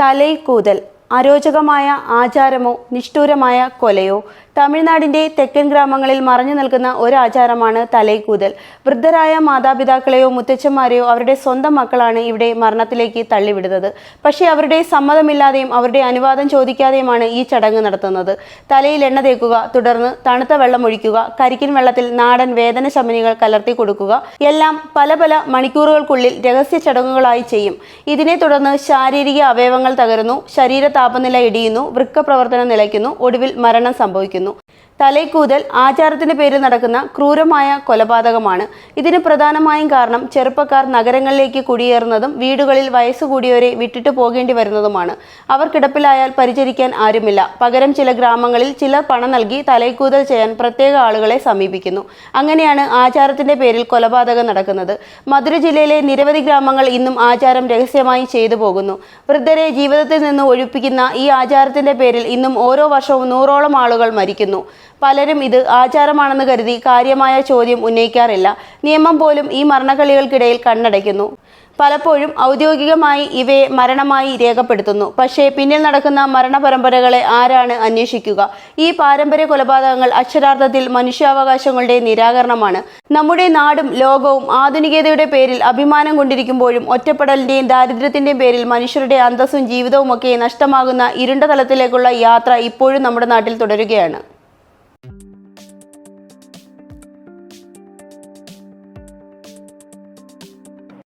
തലൈക്കൂതൽ അരോചകമായ ആചാരമോ നിഷ്ഠൂരമായ കൊലയോ തമിഴ്നാടിന്റെ തെക്കൻ ഗ്രാമങ്ങളിൽ മറഞ്ഞു നിൽക്കുന്ന ഒരു ആചാരമാണ് തലൈക്കൂതൽ. വൃദ്ധരായ മാതാപിതാക്കളെയോ മുത്തച്ഛന്മാരെയോ അവരുടെ സ്വന്തം മക്കളാണ് ഇവിടെ മരണത്തിലേക്ക് തള്ളിവിടുന്നത്. പക്ഷേ അവരുടെ സമ്മതമില്ലാതെയും അവരുടെ അനുവാദം ചോദിക്കാതെയുമാണ് ഈ ചടങ്ങ് നടത്തുന്നത്. തലയിൽ എണ്ണ തേക്കുക തുടർന്ന് തണുത്ത വെള്ളം ഒഴിക്കുക കരിക്കിൻ വെള്ളത്തിൽ നാടൻ വേദന ശമനികൾ കലർത്തി കൊടുക്കുക എല്ലാം പല പല മണിക്കൂറുകൾക്കുള്ളിൽ രഹസ്യ ചടങ്ങുകളായി ചെയ്യും. ഇതിനെ തുടർന്ന് ശാരീരിക അവയവങ്ങൾ തകരുന്നു ശരീര താപനില ഇടിയുന്നു വൃക്ക പ്രവർത്തനം നിലയ്ക്കുന്നു ഒടുവിൽ മരണം സംഭവിക്കുന്നു. hanno തലൈക്കൂതൽ ആചാരത്തിന്റെ പേരിൽ നടക്കുന്ന ക്രൂരമായ കൊലപാതകമാണ്. ഇതിന് പ്രധാനമായും കാരണം ചെറുപ്പക്കാർ നഗരങ്ങളിലേക്ക് കുടിയേറുന്നതും വീടുകളിൽ വയസ്സുകൂടിയവരെ വിട്ടിട്ട് പോകേണ്ടി വരുന്നതുമാണ്. അവർ കിടപ്പിലായാൽ പരിചരിക്കാൻ ആരുമില്ല. പകരം ചില ഗ്രാമങ്ങളിൽ ചിലർ പണം നൽകി തലൈക്കൂതൽ ചെയ്യാൻ പ്രത്യേക ആളുകളെ സമീപിക്കുന്നു. അങ്ങനെയാണ് ആചാരത്തിന്റെ പേരിൽ കൊലപാതകം നടക്കുന്നത്. മധുര ജില്ലയിലെ നിരവധി ഗ്രാമങ്ങൾ ഇന്നും ആചാരം രഹസ്യമായി ചെയ്തു പോകുന്നു. വൃദ്ധരെ ജീവിതത്തിൽ നിന്ന് ഒഴിപ്പിക്കുന്ന ഈ ആചാരത്തിന്റെ പേരിൽ ഇന്നും ഓരോ വർഷവും നൂറോളം ആളുകൾ മരിക്കുന്നു. പലരും ഇത് ആചാരമാണെന്ന് കരുതി കാര്യമായ ചോദ്യം ഉന്നയിക്കാറില്ല. നിയമം പോലും ഈ മരണക്കളികൾക്കിടയിൽ കണ്ണടയ്ക്കുന്നു. പലപ്പോഴും ഔദ്യോഗികമായി ഇവയെ മരണമായി രേഖപ്പെടുത്തുന്നു. പക്ഷേ പിന്നിൽ നടക്കുന്ന മരണപരമ്പരകളെ ആരാണ് അന്വേഷിക്കുക? ഈ പാരമ്പര്യ കൊലപാതകങ്ങൾ അക്ഷരാർത്ഥത്തിൽ മനുഷ്യാവകാശങ്ങളുടെ നിരാകരണമാണ്. നമ്മുടെ നാടും ലോകവും ആധുനികതയുടെ പേരിൽ അഭിമാനം കൊണ്ടിരിക്കുമ്പോഴും ഒറ്റപ്പെടലിന്റെയും ദാരിദ്ര്യത്തിന്റെയും പേരിൽ മനുഷ്യരുടെ അന്തസ്സും ജീവിതവും ഒക്കെ നഷ്ടമാകുന്ന ഇരുണ്ട തലത്തിലേക്കുള്ള യാത്ര ഇപ്പോഴും നമ്മുടെ നാട്ടിൽ തുടരുകയാണ്.